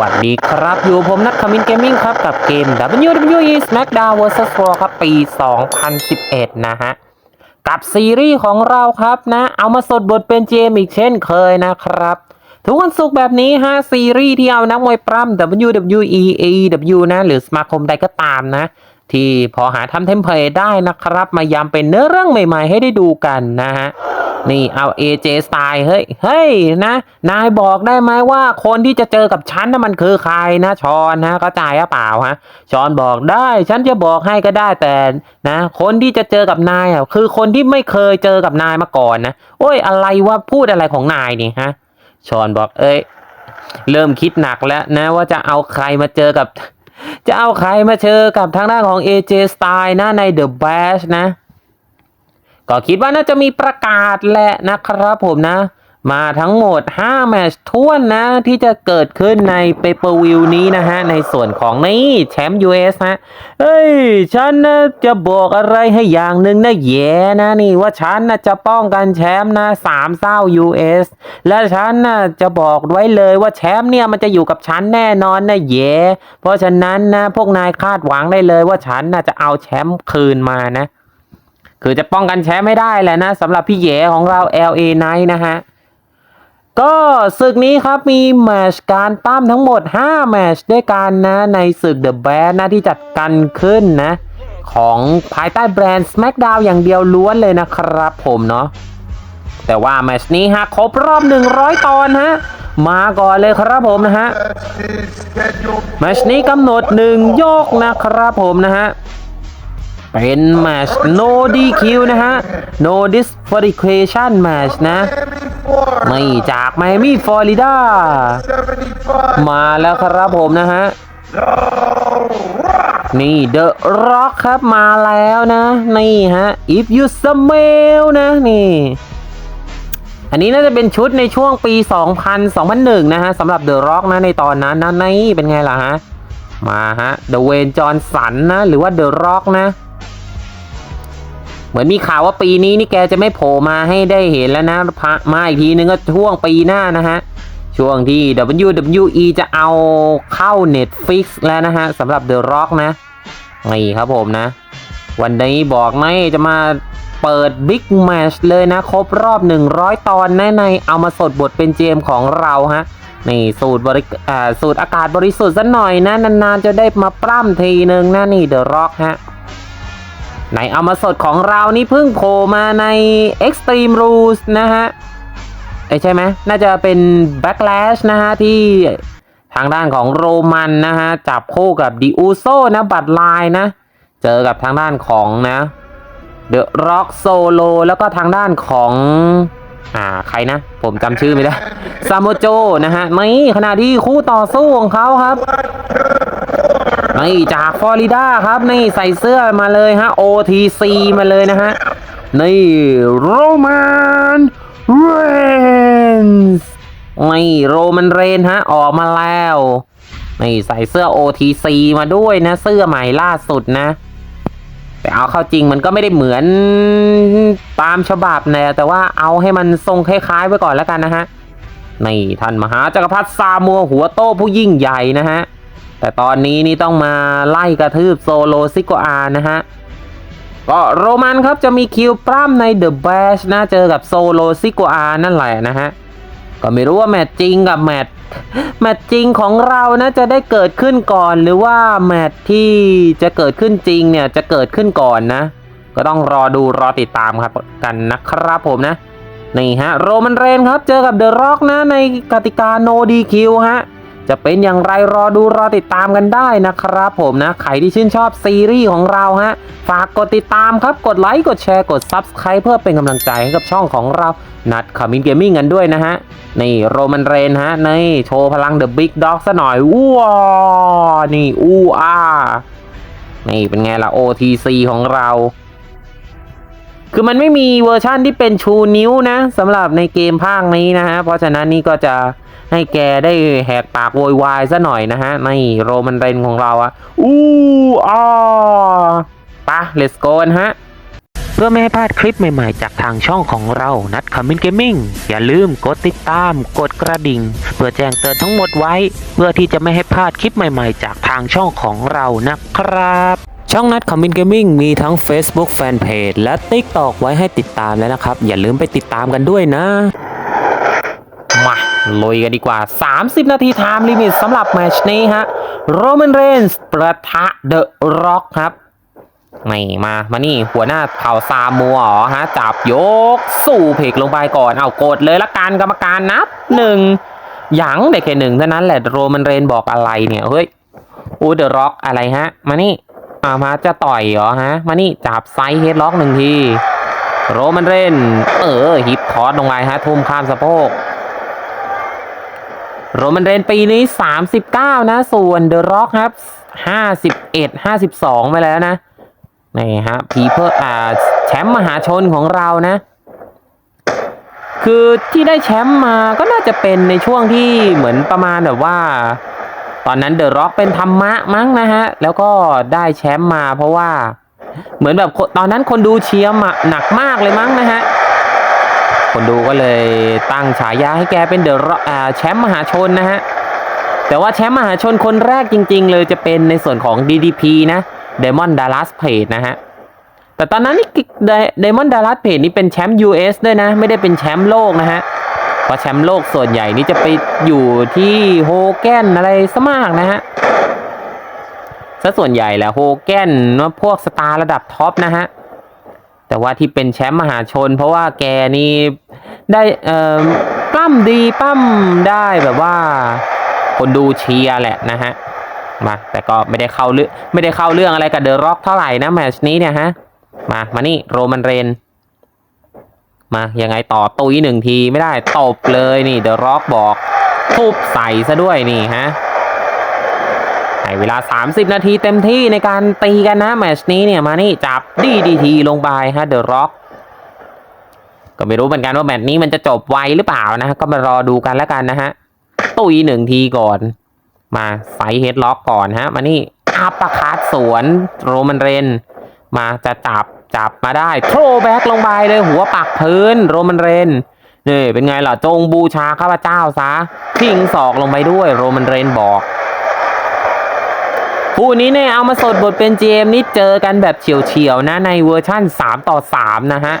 วัสดีครับ อยู่ผมนัทคามินเกมมิ่งครับ กับเกม WWE SmackDown vs Raw ครับ ปี 2011 นะฮะ กับซีรีส์ของเราครับนะ เอามาสดบทเป็นเจมอีกเช่นเคยนะครับ ทุกวันศุกร์แบบนี้ฮะ ซีรีส์ที่เอานักมวยปล้ำ WWE AEW นะ หรือสมาคมใดก็ตามนะ ที่พอหาทำเทมเพลตได้นะครับ มายำเป็นเนื้อเรื่องใหม่ ๆ ให้ได้ดูกันนะฮะ นี่เอา AJ Style เฮ้ยเฮ้ยนะนายบอกได้ไหมว่าคนที่จะเจอกับฉันน่ะมันคือใครนะชอนนะเข้าใจหรือเปล่าฮะชอนบอกได้ฉันจะบอกให้ก็ได้แต่นะ คนที่จะเจอกับนายอะคือคนที่ไม่เคยเจอกับนายมาก่อนนะโอ้ยอะไรว่าพูดอะไรของนายนี่ฮะชอนบอกเอ้ยเริ่มคิดหนักแล้วนะว่าจะเอาใครมาเจอกับ จะเอาใครมาเจอกับทางด้านของ AJ Style นะใน The Bash นะ ก็คิดว่าน่าจะมีประกาศแหละนะครับผมนะ มาทั้งหมด 5 แมตช์ท้วนนะ ที่จะเกิดขึ้นใน p a y p e r v i e w นี้นะฮะ ในส่วนของนี่แชมป์ US ฮะ เฮ้ย ฉันนะจะบอกอะไรให้อย่างหนึ่งนะแย่นะนี่ว่าฉันนะจะป้องกันแชมป์นะสามเศร้า US และฉันนะจะบอกไว้เลยว่าแชมป์เนี่ยมันจะอยู่กับฉันแน่นอนนะแย่เพราะฉะนั้นนะพวกนายคาดหวังได้เลยว่าฉันนะจะเอาแชมป์คืนมานะ คือจะป้องกันแชมป์ไม่ได้แหละนะสำหรับพี่เหยของเรา LA Knight นะฮะ ก็ศึกนี้ครับมีแมชการปั้มทั้งหมด 5 แมชด้วยกันนะในศึก The Band นะที่จัดกันขึ้นนะ ของภายใต้แบรนด์ SmackDown อย่างเดียวล้วนเลยนะครับผมเนาะแต่ว่าแมชนี้ฮะครบรอบ 100 ตอนฮะมาก่อนเลยครับผมนะฮะแมชนี้กำหนด 1 โยกนะครับผมนะฮะ เป็นแมช no DQ นะฮะ no disqualification match นะ ไม่จากไมอามี่ฟลอริดา มาแล้วครับผมนะฮะ นี่เดอะร็อกครับมาแล้วนะ นี่ฮะ if you smell นะ นี่ อันนี้น่าจะเป็นชุดในช่วงปี 2000 2001 นะฮะสำหรับเดอะร็อกนะในตอนนั้นนะนี่เป็นไงล่ะฮะ มาฮะเดเวนจอห์นสันนะ หรือว่าเดอะร็อกนะ เหมือนมีข่าวว่าปีนี้นี่แกจะไม่โผล่มาให้ได้เห็นแล้วนะพะมาอีกทีนึงก็ช่วงปีหน้านะฮะ ช่วงที่ WWE จะเอาเข้า Netflix แล้วนะฮะสำหรับ The Rock นะนี่ครับผมนะ วันนี้บอกไม่จะมาเปิด Big Match เลยนะ ครบรอบ 100 ตอนแน่ในเอามาสดบทเป็นเจมของเราฮะนี่สูตรบริอ่าสูตรอากาศบริสุทธิ์สักหน่อยนะ นานๆจะได้มาปล้ำทีนึงนะนี่ The Rock ฮะ ในเอามาสดของเรานี่เพิ่งโผล่มาใน Extreme Rules นะฮะเอ้ยใช่ไหมน่าจะเป็น Backlash นะฮะ ที่ทางด้านของโรมันนะฮะ จับคู่กับดิอูโซนะ บัตรลายนะ เจอกับทางด้านของนะ The Rock Solo แล้วก็ทางด้านของ อ่าใครนะ ผมจำชื่อไม่ได้ซามโมโจนะฮะนี่ขณะที่คู่ต่อสู้ของเขาครับ นี่จากฟลอริดาครับนี่ใส่เสื้อมาเลยฮะ OTC มาเลยนะฮะ นี่โรมันเรนส์นี่โรมันเรนฮะ ออกมาแล้วนี่ใส่เสื้อ OTC มาด้วยนะ เสื้อใหม่ล่าสุดนะ แต่เอาเข้าจริงมันก็ไม่ได้เหมือนตามฉบับนะแต่ว่าเอาให้มันทรงคล้ายๆไว้ก่อนแล้วกันนะฮะนี่ท่านมหาจักรพรรดิซามัวหัวโตผู้ยิ่งใหญ่นะฮะ แต่ตอนนี้นี่ต้องมาไล่กระทืบโซโลซิโกอานะฮะก็โรมันครับจะมีคิวปล้ำใน The Bash นะเจอกับโซโลซิโกอานั่นแหละนะฮะ ก็ไม่รู้ว่าแมตช์จริงกับแมตช์แมตช์จริงของเรานะจะได้เกิดขึ้นก่อนหรือว่าแมตช์ที่จะเกิดขึ้นจริงเนี่ยจะเกิดขึ้นก่อนนะ ก็ต้องรอดูรอติดตามครับกันนะครับผมนะนี่ฮะโรมันเรนครับเจอกับเดอะร็อกนะในกติกา no DQ ฮะ จะเป็นอย่างไรรอดูรอติดตามกันได้นะครับผมนะ ใครที่ชื่นชอบซีรีส์ของเราฮะ ฝากกดติดตามครับ กดไลค์ กดแชร์ กด Subscribe เพื่อเป็นกำลังใจให้กับช่องของเรานัดคามินเกมมิ่งกันด้วยนะฮะ นี่โรมันเรนฮะ นี่โชว์พลังเดอะบิ๊กด็อกซะหน่อยว้นี่อู้อานี่เป็นไงล่ะ OTC ของเรา คือมันไม่มีเวอร์ชั่นที่เป็นชูนิ้วนะสำหรับในเกมภาคนี้นะฮะ เพราะฉะนั้นนี่ก็จะ ให้แกได้แหกปากโวยวายซะหน่อยนะฮะในโรมันเรนของเราอะอู้อาปะ let's go กันฮะเพื่อไม่ให้พลาดคลิปใหม่ๆ จากทางช่องของเรา นัดคอมมินเกมมิ่ง อย่าลืมกดติดตาม กดกระดิ่ง เพื่อแจ้งเตือนทั้งหมดไว้ เพื่อที่จะไม่ให้พลาดคลิปใหม่ๆ จากทางช่องของเรานะครับ ช่องนัดคอมมินเกมมิ่งมีทั้ง Facebook Fanpage และ TikTok ไว้ให้ติดตามแล้วนะครับ อย่าลืมไปติดตามกันด้วยนะมา ลุยกันดีกว่า 30 นาทีไทม์ลิมิตสำหรับแมชนี้ฮะโรแมนเรนส์ประทะเดอะร็อกครับนี่มามานี่หัวหน้าเผ่าซามัวเหรอฮะ จับยก สู่เพกลงไปก่อน เอากดเลยละกันกรรมการนับหนึ่งหยังเด็กแค่หนึ่งเท่านั้นแหละโรมันเรนบอกอะไรเนี่ยเฮ้ยอูเดอะร็อกอะไรฮะ มานี่อ่ามาจะต่อยเหรอฮะ มานี่จับไซส์เฮดล็อกหนึ่งทีโรมันเรน เออฮิปทอสลงไปฮะ ทุ่มข้ามสะโพก โรมันเรนปีนี้ 39 นะ ส่วนเดอะร็อกครับ 51 52 ไปแล้วนะนี่ฮะพีเพิร์อ่าแชมป์มหาชนของเรานะ คือที่ได้แชมป์มาก็น่าจะเป็นในช่วงที่เหมือนประมาณแบบว่า ตอนนั้นเดอะร็อกเป็นธรรมะมั้งนะฮะ แล้วก็ได้แชมป์มาเพราะว่า เหมือนแบบตอนนั้นคนดูเชียร์หนักมากเลยมั้งนะฮะ คนดูก็เลยตั้งฉายาให้แกเป็นเดอะแชมป์มหาชนนะฮะ แต่ว่าแชมป์มหาชนคนแรกจริง ๆ เลยจะเป็นในส่วนของ DDP นะ Demon Dallas Page นะฮะ แต่ตอนนั้นนี่ Demon Dallas Page นี่เป็นแชมป์ US ด้วยนะ ไม่ได้เป็นแชมป์โลกนะฮะ เพราะแชมป์โลกส่วนใหญ่นี่จะไปอยู่ที่โฮแกนอะไรซะมากนะฮะซะส่วนใหญ่แหละโฮแกนพวกสตาร์ระดับท็อปนะฮะ แต่ว่าที่เป็นแชมป์มหาชน เพราะว่าแกนี่ได้เอ่อปั้มดีปั้มได้แบบว่า คนดูเชียร์แหละนะฮะมาแต่ก็ไม่ได้เข้าเรื่องไม่ได้เข้าเรื่องอะไรกับเดอะร็อกเท่าไหร่นะแมชนี้เนี่ยฮะมามานี่โรมันเรนมายังไงต่อตุยหนึ่งทีไม่ได้ตบเลยนี่เดอะร็อกบอกทุบใส่ซะด้วยนี่ฮะ ให้เวลา 30 นาทีเต็มที่ในการตีกันนะแมตชนี้เนี่ยมานี่จับดีดีทีลงไปฮะเดอะร็อกก็ไม่รู้เหมือนกันว่าแมตช์นี้มันจะจบไวหรือเปล่านะฮะก็มารอดูกันแล้วกันนะฮะตุยหนึ่งทีก่อน มาไซส์เฮดล็อกก่อนฮะ มานี่อัปคัดสวนโรมันเรน มาจะจับจับมาได้โทรแบ็กลงไปเลยหัวปักพื้นโรมันเรนนี่เป็นไงล่ะจงบูชาข้าพเจ้าซะทิ้งศอกลงไปด้วยโรมันเรนบอก คู่นี้เนี่ยเอามาสดบทเป็น GM นี่เจอกันแบบเฉียวๆนะ ในเวอร์ชั่น 3 ต่อ 3 นะฮะ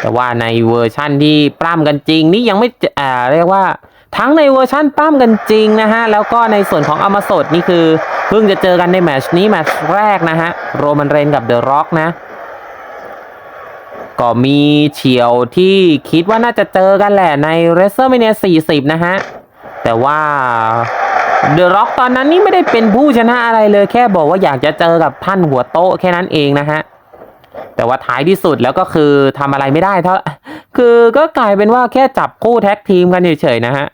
แต่ว่าในเวอร์ชั่นที่ปล้ำกันจริงนี่ยังไม่อ่าเรียกว่าทั้งในเวอร์ชั่นปล้ำกันจริงนะฮะ แล้วก็ในส่วนของเอามาสดนี่คือ เพิ่งจะเจอกันในแมชนี้แมชแรกนะฮะ โรมันเรนกับเดอะร็อกนะก็มีเฉียวที่คิดว่าน่าจะเจอกันแหละใน w r e s t l e m a n i a 40 นะฮะ แต่ว่า เดอะร็อกตอนนั้นนี่ไม่ได้เป็นผู้ชนะอะไรเลย แค่บอกว่าอยากจะเจอกับท่านหัวโต๊ะแค่นั้นเองนะฮะแต่ว่าท้ายที่สุดแล้วก็คือทำอะไรไม่ได้เท่าคือก็กลายเป็นว่าแค่จับคู่แท็กทีมกันเฉยๆนะฮะ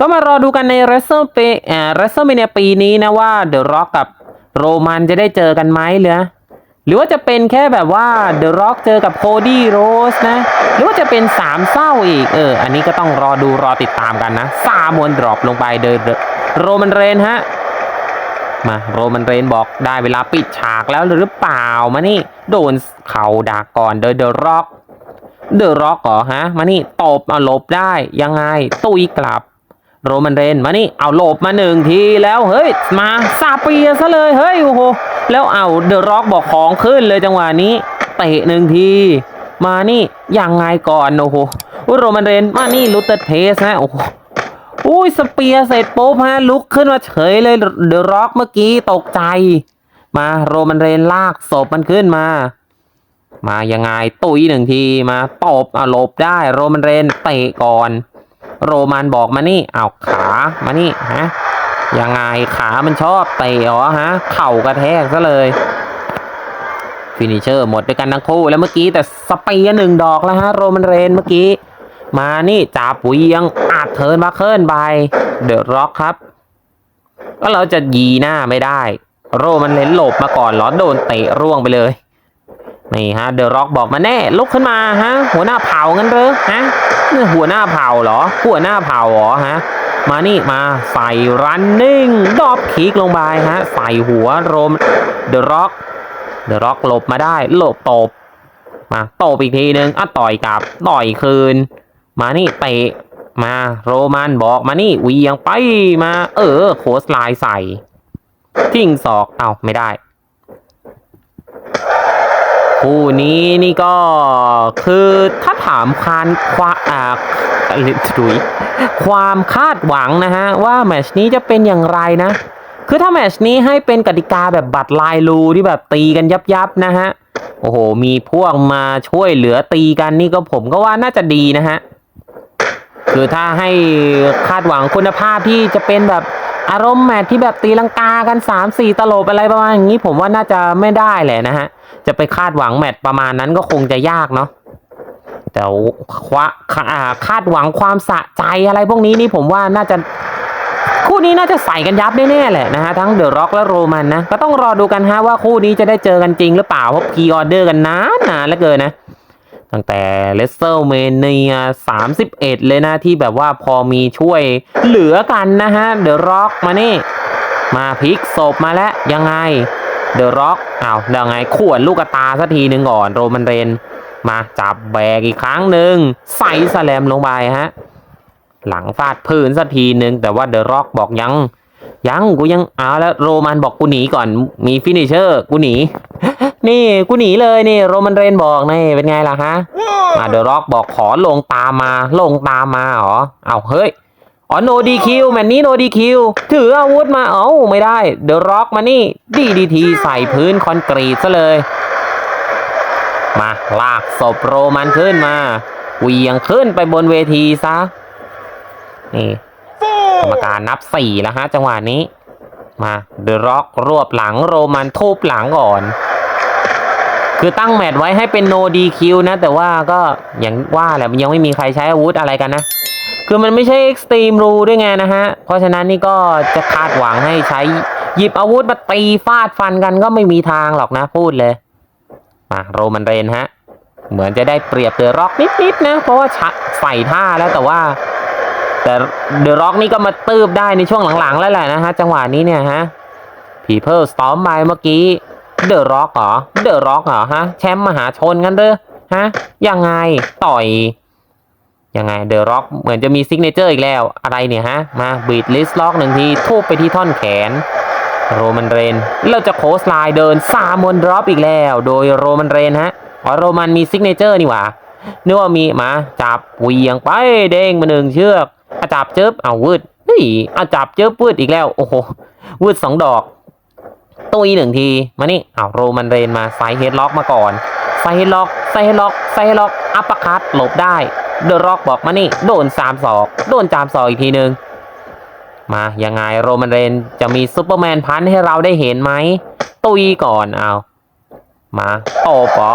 ก็มารอดูกันใน w r e s t l e เปอ่า w r e s t l e m a n i a ปีนี้นะว่าเดอะร็อกกับโรมันจะได้เจอกันไหมเหรอ หรือว่าจะเป็นแค่แบบว่าเดอะร็อกเจอกับโคดี้โรสนะ หรือว่าจะเป็นสามเศร้าอีก เออ อันนี้ก็ต้องรอดูรอติดตามกันนะซามวนดรอปลงไปเดอะโรมันเรนฮะ มาโรมันเรนบอกได้เวลาปิดฉากแล้วหรือเปล่ามานี่ โดนเข่าดักก่อนโดยเดอะร็อกเดอะร็อกเหรอฮะ มานี่ตบเอาลบได้ยังไง ตุยกลับ โรมันเรนมานี่เอาหลบมาหนึ่งทีแล้วเฮ้ยมาซาเปียซะเลยเฮ้ยโอ้โหแล้วเอาเดอะร็อกบอกของขึ้นเลยจังหวะนี้เตะหนึ่งทีมานี่ยังไงก่อนโอ้โหโรมันเรนมานี่ลูเตอร์เทสนะโอ้โหอุ้ยสเปียเสร็จปุ๊บฮะลุกขึ้นมาเฉยเลยเดอะร็อกเมื่อกี้ตกใจ มาโรมันเรนลากศพมันขึ้นมา มายังไงตุยหนึ่งทีมาตบเอาหลบได้โรมันเรนเตะก่อน โรมันบอกมานี่เอาขามานี่ฮะยังไงขามันชอบเตะหรอฮะ เข่ากระแทกซะเลย ฟินิเชอร์หมดด้วยกันทั้งคู่ แล้วเมื่อกี้แต่สเปียร์หนึ่งดอกแล้วฮะ โรมันเรนเมื่อกี้ มานี่จ่าปุ๋ยยังอาจเทินมาเคิลไปเดอะร็อกครับ ก็เราจะยีหน้าไม่ได้ โรมันเลนหลบมาก่อนหรอโดนเตะร่วงไปเลย นี่ฮะเดอะร็อกบอกมาแน่ลุกขึ้นมาฮะ หัวหน้าเผางั้นเหรอฮะหัวหน้าเผาเหรอ หัวหน้าเผาเหรอฮะมานี่มาใส่รันนิ่งดอบคิกลงไปฮะใส่หัวโรมเดอะร็อกเดอะร็อกหลบมาได้หลบตบมาตบอีกทีนึงอะต่อยกลับต่อยคืน มานี่เตะมาโรมันบอกมานี่เวียงไปมา เออ โคสไลน์ใส่ทิ้งศอกเอาไม่ได้ คู่นี้นี่ก็คือถ้าถามคานความอ่าถุยความคาดหวังนะฮะ ว่าแมตชนี้จะเป็นอย่างไรนะ คือถ้าแมตชนี้ให้เป็นกติกาแบบบัตรลายรูที่แบบตีกันยับยับนะฮะ โอ้โห มีพวกมาช่วยเหลือตีกันนี่ก็ผมก็ว่าน่าจะดีนะฮะ คือถ้าให้คาดหวังคุณภาพที่จะเป็นแบบอารมณ์แมทที่แบบตีลังกากัน 3 4 ตลบอะไรประมาณอย่างนี้ผมว่าน่าจะไม่ได้แหละนะฮะ จะไปคาดหวังแมทประมาณนั้นก็คงจะยากเนาะแต่ว่าคาดหวังความสะใจอะไรพวกนี้นี่ผมว่าน่าจะคู่นี้น่าจะใส่กันยับแน่ๆแหละนะฮะทั้งเดอะร็อกและโรมันนะก็ต้องรอดูกันฮะว่าคู่นี้จะได้เจอกันจริงหรือเปล่าเพราะพีออเดอร์กันนานนานเหลือเกินนะ ตั้งแต่เลสเซอร์เมเนีย31เลยนะที่แบบว่าพอมีช่วยเหลือกันนะฮะเดอะร็อกมานี่ มาพลิกศพมาแล้วยังไง เดอะร็อกอ้าวยังไงขวนลูกกระตาสักทีหนึ่งก่อนโรมันเรน มาจับแบกอีกครั้งหนึ่งใส่สแลมลงไปฮะ หลังฟาดพื้นสักทีหนึ่งแต่ว่าเดอะร็อกบอกยัง ยังกูยังเอาแล้วโรมันบอกกูหนีก่อนมีฟินิชเชอร์กูหนีนี่กูหนีเลยนี่โรมันเรนบอกนี่เป็นไงล่ะฮะมาเดอะร็อกบอกขอลงตามมาลงตามมาเหรอเอาเฮ้ย อ๋อโนดีคิวแมนนี้โนดีคิวถืออาวุธมาเอ้าไม่ได้ เดอะร็อกมานี่ดีดีทีใส่พื้นคอนกรีตซะเลย มาลากศพโรมันขึ้นมาเวียงขึ้นไปบนเวทีซะ นี่กรรมการนับสี่แล้วฮะจังหวะนี้ มาเดอะร็อกรวบหลังโรมันทุบหลังก่อนคือตั้งแมตช์ไว้ให้เป็นโนดีคิวนะ แต่ว่าก็อย่างว่าแหละมันยังไม่มีใครใช้อาวุธอะไรกันนะ คือมันไม่ใช่ Extreme Rule ด้วยไงนะฮะ เพราะฉะนั้นนี่ก็จะคาดหวังให้ใช้หยิบอาวุธมาตีฟาดฟันกันก็ไม่มีทางหรอกนะพูดเลย มาโรมันเรนฮะ เหมือนจะได้เปรียบเดอะร็อกนิดๆนะ เพราะว่าชะใส่ท่าแล้วแต่ว่า แต่เดอะร็อกนี่ก็มาตืบได้ในช่วงหลังๆ แล้วแหละนะฮะ จังหวะนี้เนี่ยฮะพีเพิลสตอมไปเมื่อกี้เดอะร็อกเหรอเดอะร็อกเหรอฮะแชมป์มหาชนกันเด้อฮะยังไงต่อย ยังไงเดอะร็อกเหมือนจะมีซิกเนเจอร์อีกแล้วอะไรเนี่ยฮะ มาบีดลิสล็อกหนึ่งทีทุบไปที่ท่อนแขนโรมันเรนเราจะโคสไลน์เดินซามอนดรอปอีกแล้ว โดยโรมันเรนฮะอ๋อโรมันมีซิกเนเจอร์นี่หว่านึกว่ามีมาจับเวียงไปเด้งมาหนึ่งเชือกอะจับเจิบเอาวืดนี่อะจับเจิบวืดอีกแล้วโอ้โหวืดสองดอกตุยหนึ่งทีมานี่เอาโรมันเรนมาไซเฮดล็อกมาก่อนไซเฮดล็อกไซเฮดล็อกไซเฮดล็อกอัปเปอร์คัตหลบได้ เดอะร็อกบอกมานี่ โดนสามศอก โดนจามศอกอีกทีหนึ่งมายังไงโรมันเรนจะมีซูเปอร์แมนพันให้เราได้เห็นไหม ตุยก่อนเอามาโตปอ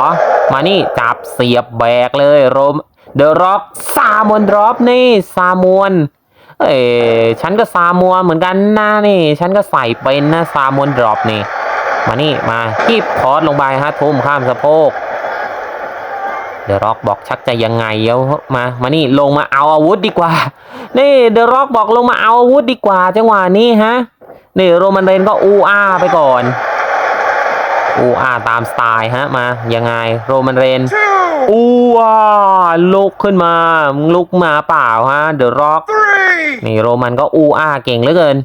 มานี่จับเสียบแบกเลยโรมเดอะร็อกซามอนดรอปนี่ซามวนเอ้ยฉันก็ซามวนเหมือนกันนะนี่ ฉันก็ใส่เป็นนะซามอนดรอปนี่ มานี่มาคีบคอร์สลงไปฮะทุ่มข้ามสะโพก ดอะร็อกบอกชักจะยังไงเดี๋ยวมามานี่ลงมาเอาอาวุธดีกว่า นี่เดอะร็อกบอกลงมาเอาอาวุธดีกว่า จังหวะนี้ฮะนี่โรมันเรนก็อูอาไปก่อนอูอาตามสไตล์ฮะมายังไงโรมันเรนอูอาลุกขึ้นมามึงลุกมาเปล่าฮะเดอะร็อกนี่โรมันก็อูอาเก่งเหลือเกิน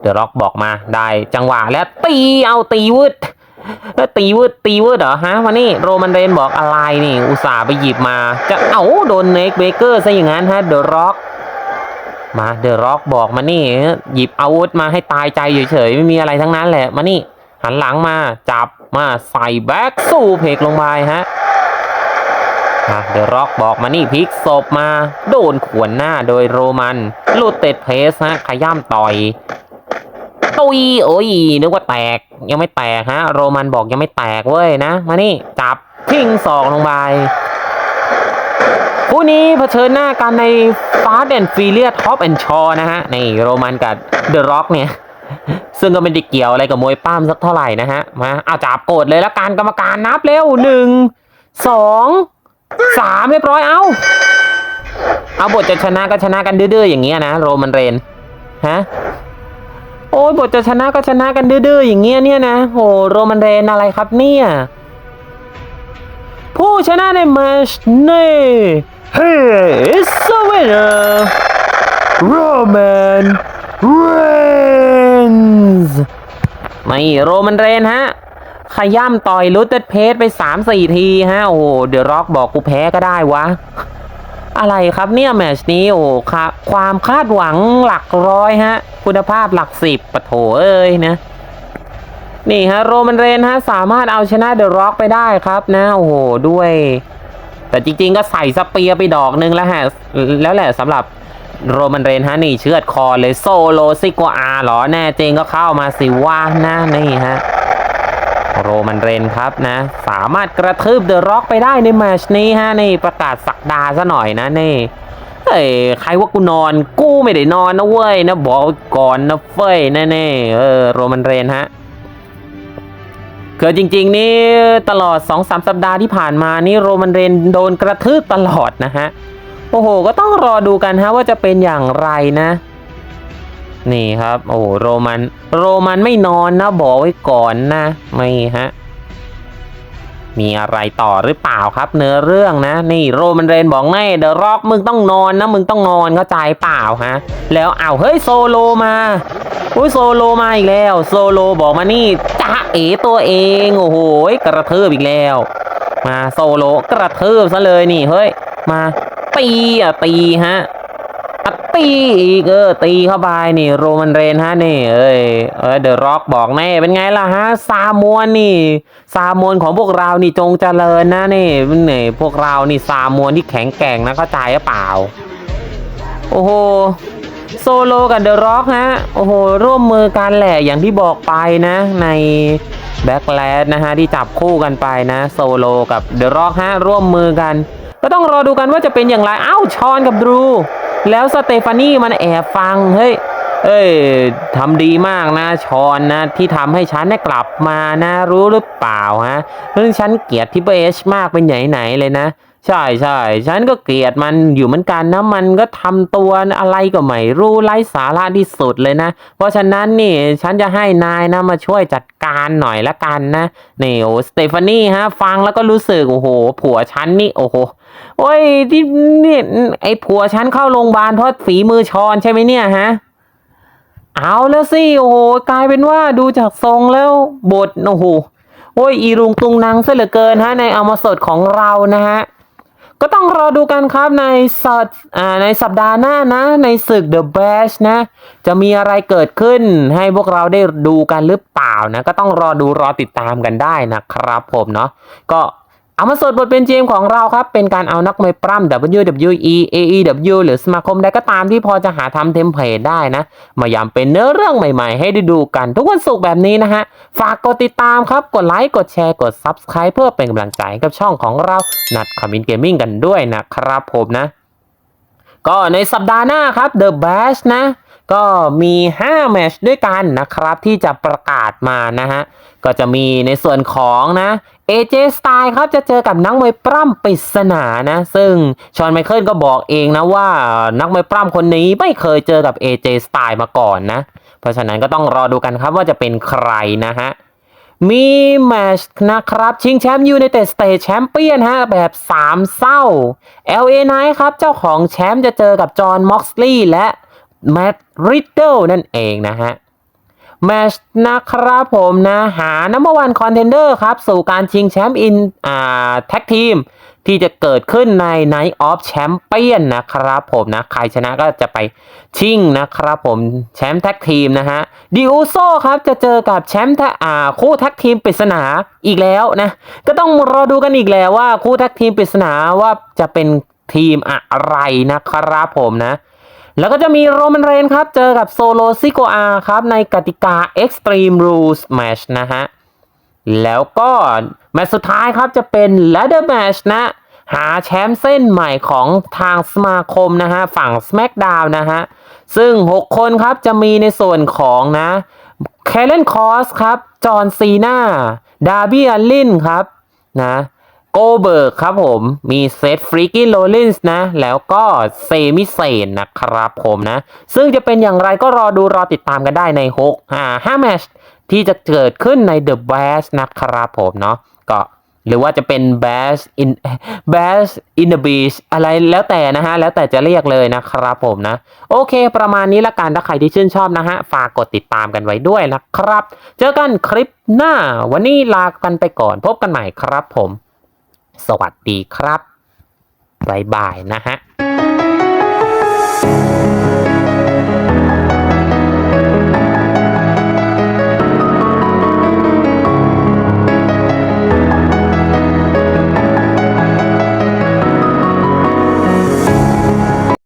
เดอะร็อกบอกมาได้จังหวะแล้วตีเอาตีวืด แล้วตีวืดตีวืดเหรอฮะมานี่โรมันเรนบอกอะไรนี่ อุตส่าห์ไปหยิบมา จะเอาโดนเน็กเบเกอร์ซะอย่างนั้นฮะเดอะร็อกมาเดอะร็อกบอกมานี่ หยิบอาวุธมาให้ตายใจเฉยๆไม่มีอะไรทั้งนั้นแหละมานี่หันหลังมาจับมาใส่แบ็กสู้เพกลงไปฮะเดอะร็อกบอกมานี่พลิกศพมา โดนขวนหน้าโดยโรมันลูดเต็ดเพสฮะขย่ำต่อย ตุยโอ้ยนึกว่าแตกยังไม่แตกฮะ โรมันบอกยังไม่แตกเว้ยนะ มานี่จับทิ้งศอกลงไปคู่นี้เผชิญหน้ากันในฟาสแอนด์ฟีเลียท็อปแอนด์ชอนะฮะในโรมันกับเดอะร็อกเนี่ย ซึ่งก็ไม่ได้เกี่ยวอะไรกับมวยป้ามสักเท่าไหร่นะฮะ มาเอาจับกดเลยแล้วการกรรมการนับเร็วหนึ่งสองสามเรียบร้อยเอาเอาบทจะชนะก็ชนะกันดื้อๆอย่างเงี้ยนะ โรมันเรนฮะ โอ้ยบทจะชนะก็ชนะกันดื้อๆอย่างเงี้ยเนี่ยนะโหโรมันเรนอะไรครับเนี่ย ผู้ชนะในแมชนี้ Here is the winner Roman Reigns ไม่โรมันเรนฮะขย่ำต่อยลูเต็ดเพสไป 3-4 ทีฮะ โอ้เดี๋ยวร็อกบอกกูแพ้ก็ได้วะ อะไรครับเนี่ยแมชนี้โอ้ค่ะความคาดหวังหลักร้อยฮะ คุณภาพหลักสิบปะโถเอ้ยนะ นี่ฮะโรมันเรนฮะสามารถเอาชนะเดอะร็อกไปได้ครับนะ โอ้โห ด้วย แต่จริงๆก็ใส่สเปียร์ไปดอกนึงแล้วฮะ แล้วแหละสำหรับโรมันเรนฮะนี่เชือดคอเลยโซโลซิโกอาหรอแน่จริงก็เข้ามาสิว่านะนี่ฮะ โรมันเรนครับนะ สามารถกระทืบเดอะร็อกไปได้ในแมชนี้ฮะนี่ประกาศสักดาซะหน่อยนะนี่เฮ้ยใครว่ากูนอนกูไม่ได้นอนนะเว้ยนะบอกก่อนนะเฟ้ยแน่ๆเออโรมันเรนฮะคือจริง ๆ นี่ตลอด 2-3สัปดาห์ที่ผ่านมานี่โรมันเรนโดนกระทืบตลอดนะฮะ โอ้โห ก็ต้องรอดูกันฮะว่าจะเป็นอย่างไรนะ นี่ครับ โอ้โรมัน โรมันไม่นอนนะบอกไว้ก่อนนะ ไม่ฮะ มีอะไรต่อหรือเปล่าครับ เนื้อเรื่องนะ นี่โรมันเรนบอกแน่เดอะร็อกมึงต้องนอนนะ มึงต้องนอนเข้าใจเปล่าฮะ แล้วเอ้าเฮ้ยโซโลมาอุ้ยโซโลมาอีกแล้ว โซโลบอกมานี่จ้าเอ๋ตัวเองโอ้โหกระเทืบอีกแล้ว มาโซโลกระเทืบซะเลยนี่เฮ้ย มาตีอะตีฮะ ตีอีกเออตีเข้าไปนี่โรมันเรนฮะนี่เอ้ยเออเดอะร็อกบอกแน่เป็นไงล่ะฮะซามวนนี่ซามวนของพวกเรานี่จงเจริญนะนี่นี่พวกเรานี่ซามวนที่แข็งแกร่งนะเข้าใจหรือเปล่า โอ้โหโซโลกับเดอะร็อกฮะโอ้โหร่วมมือกันแหละอย่างที่บอกไปนะ ในแบ็กแลดนะฮะที่จับคู่กันไปนะโซโลกับเดอะร็อกฮะร่วมมือกัน ก็ต้องรอดูกันว่าจะเป็นอย่างไรอ้าวชอนกับดรู แล้วสเตฟานี่มันแอบฟังเฮ้ยเอ้ยทำดีมากนะชอนนะ ที่ทำให้ฉันได้กลับมานะ รู้หรือเปล่าฮะเรื่องฉันเกลียดที่เอชมากเป็นไหนไหนเลยนะ ใช่ใช่ฉันก็เกลียดมันอยู่เหมือนกันนะมันก็ทำตัวอะไรก็ไม่รู้ไร้สาระที่สุดเลยนะ เพราะฉะนั้นนี่ฉันจะให้นายนะมาช่วยจัดการหน่อยละกันนะนี่โอ้สเตฟานี่ฮะ ฟังแล้วก็รู้สึกโอ้โห ผัวฉันนี่โอ้โหโอ้ยที่นี่ไอ้ผัวฉันเข้าโรงพยาบาลเพราะฝีมือชอนใช่ไหมเนี่ยฮะเอาแล้วสิโอ้โหกลายเป็นว่าดูจากทรงแล้วบทโอ้โหโอ้ยอีรุงตุงนางซะเหลือเกินฮะในอามสดของเรานะฮะ ก็ต้องรอดูกันครับในสัปในสัปดาห์หน้านะ ในศึก The Bash นะ จะมีอะไรเกิดขึ้นให้พวกเราได้ดูกันหรือเปล่านะ ก็ต้องรอดูรอติดตามกันได้นะครับผมเนาะก็ เอามาสดบทเป็นเจมของเราครับ เป็นการเอานักมวยปล้ำ WWE AEW หรือสมาคมใดก็ตามที่พอจะหาทำเทมเพลตได้นะ มายำเป็นเนื้อเรื่องใหม่ๆ ให้ได้ดูกันทุกวันศุกร์แบบนี้นะฮะ ฝากกดติดตามครับ กดไลค์กดแชร์กด Subscribe เพื่อเป็นกำลังใจกับช่องของเรานัดคอมมินเกมมิ่งกันด้วยนะครับผมนะ ก็ในสัปดาห์หน้าครับ The Bash นะก็มี 5 แมชด้วยกันนะครับที่จะประกาศมานะฮะ ก็จะมีในส่วนของนะ AJ Styles ครับจะเจอกับนักมวยปล้ำปริศนานะ ซึ่งชอนไมเคิลก็บอกเองนะว่านักมวยปล้ำคนนี้ไม่เคยเจอกับ AJ Styles มาก่อนนะ เพราะฉะนั้นก็ต้องรอดูกันครับว่าจะเป็นใครนะฮะ มีแมชนะครับ ชิงแชมป์ยูไนเต็ดสเตทแชมเปี้ยนฮะ แบบ3เศร้า LA Knight ครับ เจ้าของแชมป์จะเจอกับจอห์นม็อกซ์ลีย์และแมตต์ริดเดิลนั่นเองนะฮะ แมชนะครับผมนะหา number one contender ครับ สู่การชิงแชมป์อินอ่าแท็กทีมที่จะเกิดขึ้นใน Night of Champion นะครับผมนะ ใครชนะก็จะไปชิงนะครับผมแชมป์แท็กทีมนะฮะดิโอโซครับจะเจอกับแชมป์ท็กอ่าคู่แท็กทีมปริศนาอีกแล้วนะ ก็ต้องรอดูกันอีกแล้วว่าคู่แท็กทีมปริศนาว่าจะเป็นทีมอะไรนะครับผมนะ แล้วก็จะมีโรมันเรนครับ เจอกับโซโลซิโกอาครับ ในกติกา Extreme Rules Match นะฮะ แล้วก็แมตช์สุดท้ายครับจะเป็น Ladder Match นะ หาแชมป์เส้นใหม่ของทางสมาคมนะฮะ ฝั่ง SmackDown นะฮะ ซึ่ง 6 คนครับจะมีในส่วนของนะแคเลนคอสครับ จอห์นซีนาดาร์บี้อัลลินครับนะ โกเบิร์กครับผม มีเซธฟรีกี้โรลินส์นะ แล้วก็เซมิเซนนะครับผมนะ ซึ่งจะเป็นอย่างไรก็รอดูรอติดตามกันได้ใน 6 อ่า5แมชที่จะเกิดขึ้นใน The b a s h นะครับผมเนาะก็หรือว่าจะเป็น bash in bash in the beach อะไรแล้วแต่นะฮะ แล้วแต่จะเรียกเลยนะครับผมนะ โอเค ประมาณนี้ละกัน ถ้าใครที่ชื่นชอบนะฮะ ฝากกดติดตามกันไว้ด้วยนะครับ เจอกันคลิปหน้า วันนี้ลากันไปก่อน พบกันใหม่ครับผม สวัสดีครับบ๊ายบายนะฮะ